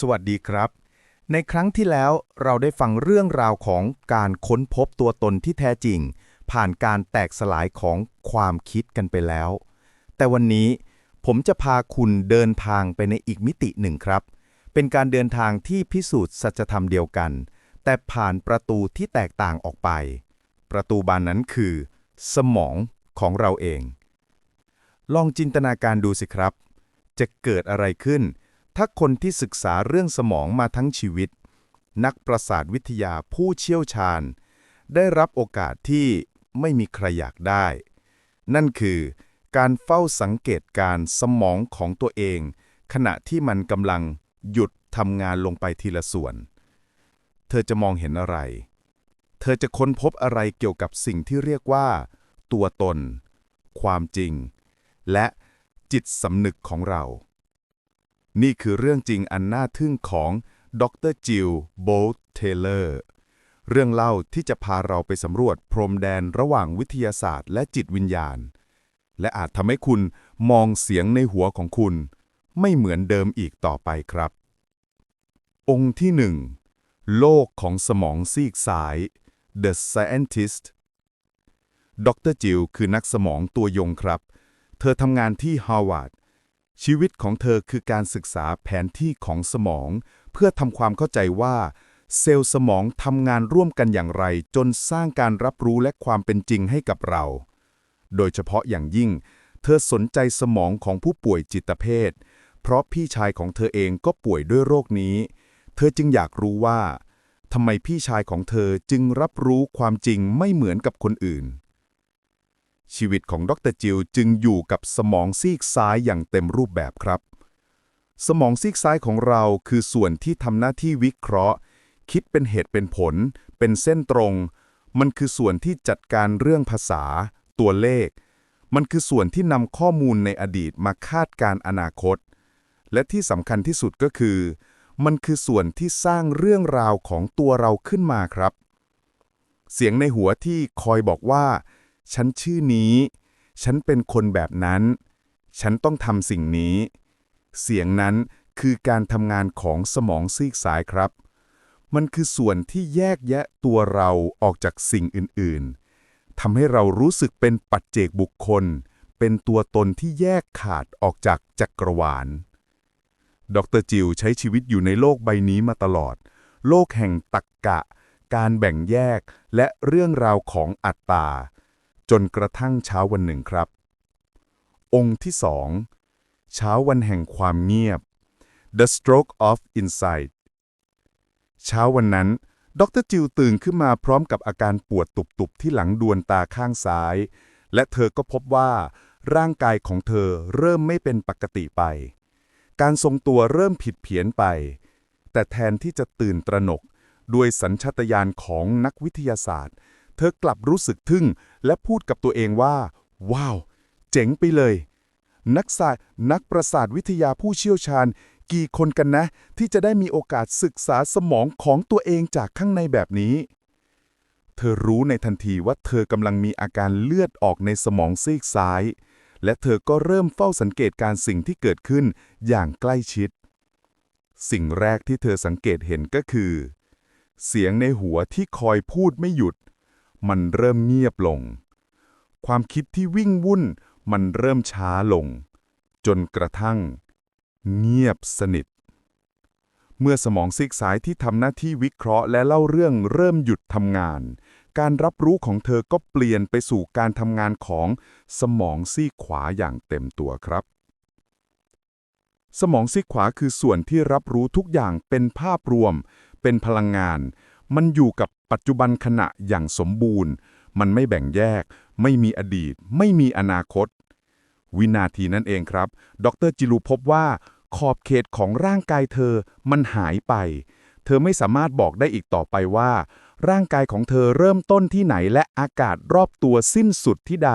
สวัสดีครับ ในครั้งที่แล้วเราได้ฟังเรื่องราวของการค้นพบตัวตนที่แท้จริง ผ่านการแตกสลายของความคิดกันไปแล้ว แต่วันนี้ผมจะพาคุณเดินทางไปในอีกมิติหนึ่งครับ เป็นการเดินทางที่พิสูจน์สัจธรรมเดียวกัน แต่ผ่านประตูที่แตกต่างออกไป ประตูบานนั้นคือ สมองของเราเอง ลองจินตนาการดูสิครับ จะเกิดอะไรขึ้น ถ้าคนที่ศึกษาเรื่องสมองมาทั้งชีวิต นักประสาทวิทยาผู้เชี่ยวชาญ ได้รับโอกาสที่ไม่มีใครอยากได้ นั่นคือการเฝ้าสังเกตการสมองของตัวเอง ขณะที่มันกำลังหยุดทำงานลงไปทีละส่วน เธอจะมองเห็นอะไร เธอจะค้นพบอะไรเกี่ยวกับสิ่งที่เรียกว่า ตัวตน ความจริง และจิตสำนึกของเรา นี่คือเรื่องจริงอันน่าทึ่งของดรจิลโบลเทเลอร์ เรื่องเล่าที่จะพาเราไปสำรวจพรมแดนระหว่างวิทยาศาสตร์และจิตวิญญาณ และอาจทำให้คุณมองเสียงในหัวของคุณ ไม่เหมือนเดิมอีกต่อไปครับ องค์ที่หนึ่งโลกของสมองซีกซ้าย The Scientist ดรจิลคือนักสมองตัวยงครับ เธอทำงานที่ฮาร์วาร์ด ชีวิตของเธอคือการศึกษาแผนที่ของสมอง เพื่อทำความเข้าใจว่า เซลล์สมองทำงานร่วมกันอย่างไร จนสร้างการรับรู้และความเป็นจริงให้กับเรา โดยเฉพาะอย่างยิ่ง เธอสนใจสมองของผู้ป่วยจิตเภท เพราะพี่ชายของเธอเองก็ป่วยด้วยโรคนี้ เธอจึงอยากรู้ว่าทำไมพี่ชายของเธอจึงรับรู้ความจริงไม่เหมือนกับคนอื่น ชีวิตของดรจิลจึงอยู่กับสมองซีกซ้ายอย่างเต็มรูปแบบครับ สมองซีกซ้ายของเราคือส่วนที่ทำหน้าที่วิเคราะห์ คิดเป็นเหตุเป็นผล เป็นเส้นตรง มันคือส่วนที่จัดการเรื่องภาษา ตัวเลข มันคือส่วนที่นำข้อมูลในอดีตมาคาดการณ์อนาคต และที่สำคัญที่สุดก็คือ มันคือส่วนที่สร้างเรื่องราวของตัวเราขึ้นมาครับ เสียงในหัวที่คอยบอกว่า ฉันชื่อนี้ ฉันเป็นคนแบบนั้น ฉันต้องทำสิ่งนี้ เสียงนั้นคือการทำงานของสมองซีกซ้ายครับ มันคือส่วนที่แยกแยะตัวเราออกจากสิ่งอื่น ๆทำให้เรารู้สึกเป็นปัจเจกบุคคล เป็นตัวตนที่แยกขาดออกจากจักรวาล ดรจิลใช้ชีวิตอยู่ในโลกใบนี้มาตลอด โลกแห่งตรรกกะ การแบ่งแยกและเรื่องราวของอัตตา จนกระทั่งเช้าวันหนึ่งครับ องค์ที่สองเช้าวันแห่งความเงียบ The Stroke of Insight เช้าวันนั้น ดรจิลตื่นขึ้นมาพร้อมกับอาการปวดตุบๆที่หลังดวงตาข้างซ้าย และเธอก็พบว่าร่างกายของเธอเริ่มไม่เป็นปกติไป การทรงตัวเริ่มผิดเพี้ยนไป แต่แทนที่จะตื่นตระหนก ด้วยสัญชาตญาณของนักวิทยาศาสตร์ เธอกลับรู้สึกทึ่ง และพูดกับตัวเองว่า ว้าว เจ๋งไปเลย นักศาสตร์นักประสาทวิทยาผู้เชี่ยวชาญ กี่คนกันนะ ที่จะได้มีโอกาสศึกษาสมองของตัวเองจากข้างในแบบนี้ เธอรู้ในทันทีว่าเธอกำลังมีอาการเลือดออกในสมองซีกซ้าย และเธอก็เริ่มเฝ้าสังเกตการสิ่งที่เกิดขึ้นอย่างใกล้ชิด สิ่งแรกที่เธอสังเกตเห็นก็คือ เสียงในหัวที่คอยพูดไม่หยุด มันเริ่มเงียบลง ความคิดที่วิ่งวุ่นมันเริ่มช้าลง จนกระทั่ง เงียบสนิท เมื่อสมองซีกซ้ายที่ทำหน้าที่วิเคราะห์และเล่าเรื่องเริ่มหยุดทำงาน การรับรู้ของเธอก็เปลี่ยนไปสู่การทำงานของสมองซีกขวาอย่างเต็มตัวครับสมองซีกขวาคือส่วนที่รับรู้ทุกอย่างเป็นภาพรวม เป็นพลังงาน มันอยู่กับ ปัจจุบันขณะอย่างสมบูรณ์ มันไม่แบ่งแยก ไม่มีอดีต ไม่มีอนาคต วินาทีนั้นเองครับ ดรจิลูพบว่า ขอบเขตของร่างกายเธอมันหายไป เธอไม่สามารถบอกได้อีกต่อไปว่า ร่างกายของเธอเริ่มต้นที่ไหนและอากาศรอบตัวสิ้นสุดที่ใด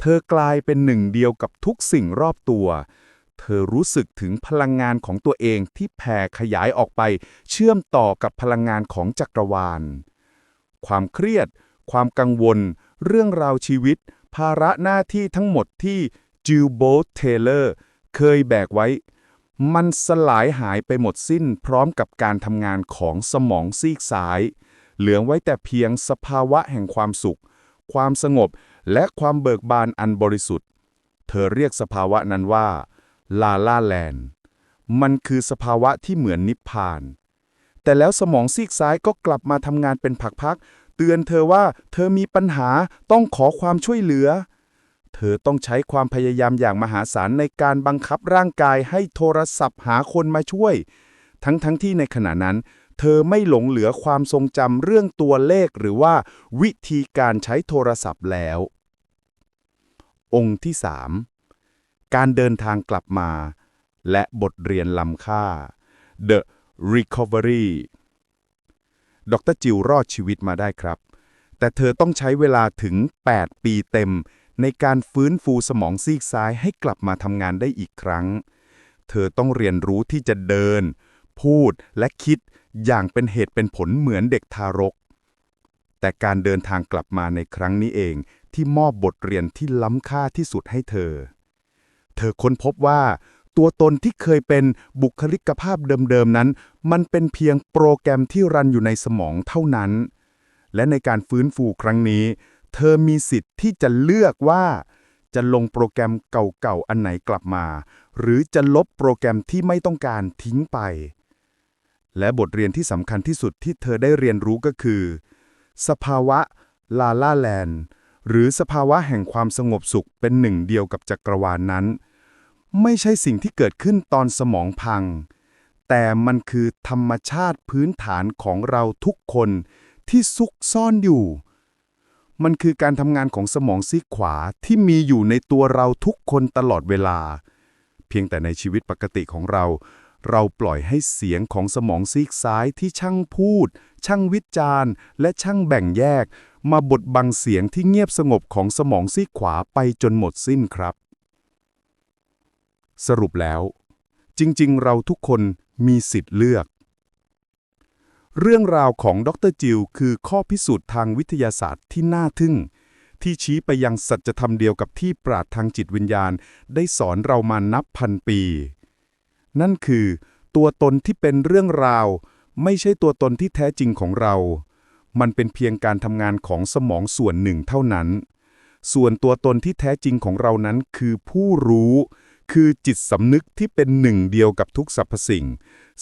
เธอกลายเป็นหนึ่งเดียวกับทุกสิ่งรอบตัว เธอรู้สึกถึงพลังงานของตัวเองที่แผ่ขยายออกไป เชื่อมต่อกับพลังงานของจักรวาล ความเครียด ความกังวล เรื่องราวชีวิต ภาระหน้าที่ทั้งหมดที่จิลโบเทเลอร์เคยแบกไว้ มันสลายหายไปหมดสิ้นพร้อมกับการทำงานของสมองซีกซ้าย เหลือไว้แต่เพียงสภาวะแห่งความสุข ความสงบและความเบิกบานอันบริสุทธิ์ เธอเรียกสภาวะนั้นว่า ลาลาแลนมันคือสภาวะที่เหมือนนิพพาน แต่แล้วสมองซีกซ้ายก็กลับมาทำงานเป็นผักๆ เตือนเธอว่าเธอมีปัญหาต้องขอความช่วยเหลือ เธอต้องใช้ความพยายามอย่างมหาศาลในการบังคับร่างกายให้โทรศัพท์หาคนมาช่วย ทั้งๆทที่ในขณะนั้น เธอไม่หลงเหลือความทรงจำเรื่องตัวเลขหรือว่าวิธีการใช้โทรศัพท์แล้ว องค์ที่3 การเดินทางกลับมา และบทเรียนล้ำค่า The Recovery ดรจิวรอดชีวิตมาได้ครับ แต่เธอต้องใช้เวลาถึง 8 ปีเต็ม ในการฟื้นฟูสมองซีกซ้ายให้กลับมาทำงานได้อีกครั้ง เธอต้องเรียนรู้ที่จะเดิน พูดและคิดอย่างเป็นเหตุเป็นผลเหมือนเด็กทารก แต่การเดินทางกลับมาในครั้งนี้เองที่มอบบทเรียนที่ล้ำค่าที่สุดให้เธอ เธอค้นพบว่า ตัวตนที่เคยเป็นบุคลิกภาพเดิมๆนั้น มันเป็นเพียงโปรแกรมที่รันอยู่ในสมองเท่านั้น และในการฟื้นฟูครั้งนี้ เธอมีสิทธิ์ที่จะเลือกว่า จะลงโปรแกรมเก่าๆอันไหนกลับมา หรือจะลบโปรแกรมที่ไม่ต้องการทิ้งไป และบทเรียนที่สำคัญที่สุดที่เธอได้เรียนรู้ก็คือ สภาวะลาลาแลนด์ หรือสภาวะแห่งความสงบสุขเป็นหนึ่งเดียวกับจักรวาลนนั้น ไม่ใช่สิ่งที่เกิดขึ้นตอนสมองพัง แต่มันคือธรรมชาติพื้นฐานของเราทุกคนที่ซุกซ่อนอยู่ มันคือการทำงานของสมองซีกขวาที่มีอยู่ในตัวเราทุกคนตลอดเวลา เพียงแต่ในชีวิตปกติของเรา เราปล่อยให้เสียงของสมองซีกซ้ายที่ช่างพูด ช่างวิจารณ์ และช่างแบ่งแยก มาบดบังเสียงที่เงียบสงบของสมองซีกขวาไปจนหมดสิ้นครับ สรุปแล้ว จริงๆ เราทุกคนมีสิทธิ์เลือก เรื่องราวของดรจิลคือข้อพิสูจน์ทางวิทยาศาสตร์ที่น่าทึ่ง ที่ชี้ไปยังสัจธรรมเดียวกับที่ปราดทางจิตวิญญาณ ได้สอนเรามานับพันปี นั่นคือ ตัวตนที่เป็นเรื่องราว ไม่ใช่ตัวตนที่แท้จริงของเรา มันเป็นเพียงการทำงานของสมองส่วนหนึ่งเท่านั้น ส่วนตัวตนที่แท้จริงของเรานั้นคือผู้รู้ คือจิตสำนึกที่เป็นหนึ่งเดียวกับทุกสรรพสิ่ง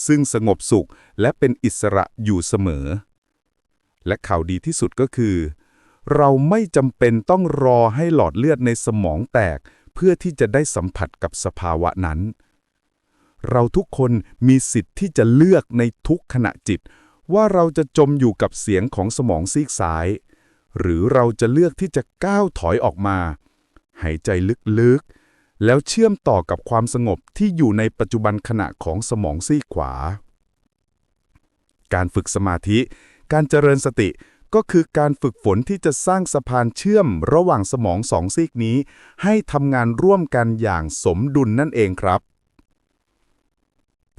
ซึ่งสงบสุขและเป็นอิสระอยู่เสมอ และข่าวดีที่สุดก็คือ เราไม่จำเป็นต้องรอให้หลอดเลือดในสมองแตก เพื่อที่จะได้สัมผัสกับสภาวะนั้น เราทุกคนมีสิทธิ์ที่จะเลือกในทุกขณะจิต ว่าเราจะจมอยู่กับเสียงของสมองซีกซ้าย หรือเราจะเลือกที่จะก้าวถอยออกมา หายใจลึกๆ แล้วเชื่อมต่อกับความสงบที่อยู่ในปัจจุบันขณะของสมองซีกขวา การฝึกสมาธิ การเจริญสติก็คือการฝึกฝนที่จะสร้างสะพานเชื่อมระหว่างสมองสองซีกนี้ ให้ทำงานร่วมกันอย่างสมดุลนั่นเองครับ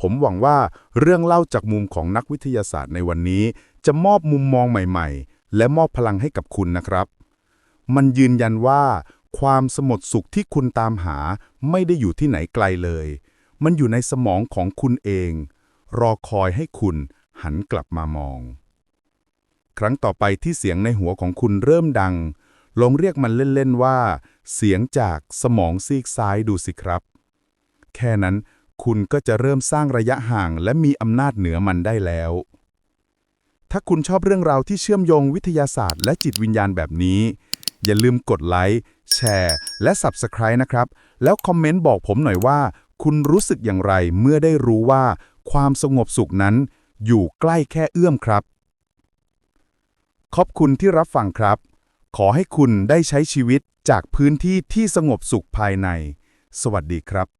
ผมหวังว่าเรื่องเล่าจากมุมของนักวิทยาศาสตร์ในวันนี้ จะมอบมุมมองใหม่ๆ และมอบพลังให้กับคุณนะครับ มันยืนยันว่า ความสงบสุขที่คุณตามหาไม่ได้อยู่ที่ไหนไกลเลย มันอยู่ในสมองของคุณเอง รอคอยให้คุณหันกลับมามอง ครั้งต่อไปที่เสียงในหัวของคุณเริ่มดัง ลองเรียกมันเล่นๆว่า เสียงจากสมองซีกซ้ายดูสิครับ แค่นั้น คุณก็จะเริ่มสร้างระยะห่างและมีอำนาจเหนือมันได้แล้ว ถ้าคุณชอบเรื่องราวที่เชื่อมโยงวิทยาศาสตร์และจิตวิญญาณแบบนี้ อย่าลืมกดไลค์แชร์และ Subscribe นะครับ แล้วคอมเมนต์บอกผมหน่อยว่า คุณรู้สึกอย่างไรเมื่อได้รู้ว่า ความสงบสุขนั้น อยู่ใกล้แค่เอื้อมครับ ขอบคุณที่รับฟังครับ ขอให้คุณได้ใช้ชีวิตจากพื้นที่ที่สงบสุขภายใน สวัสดีครับ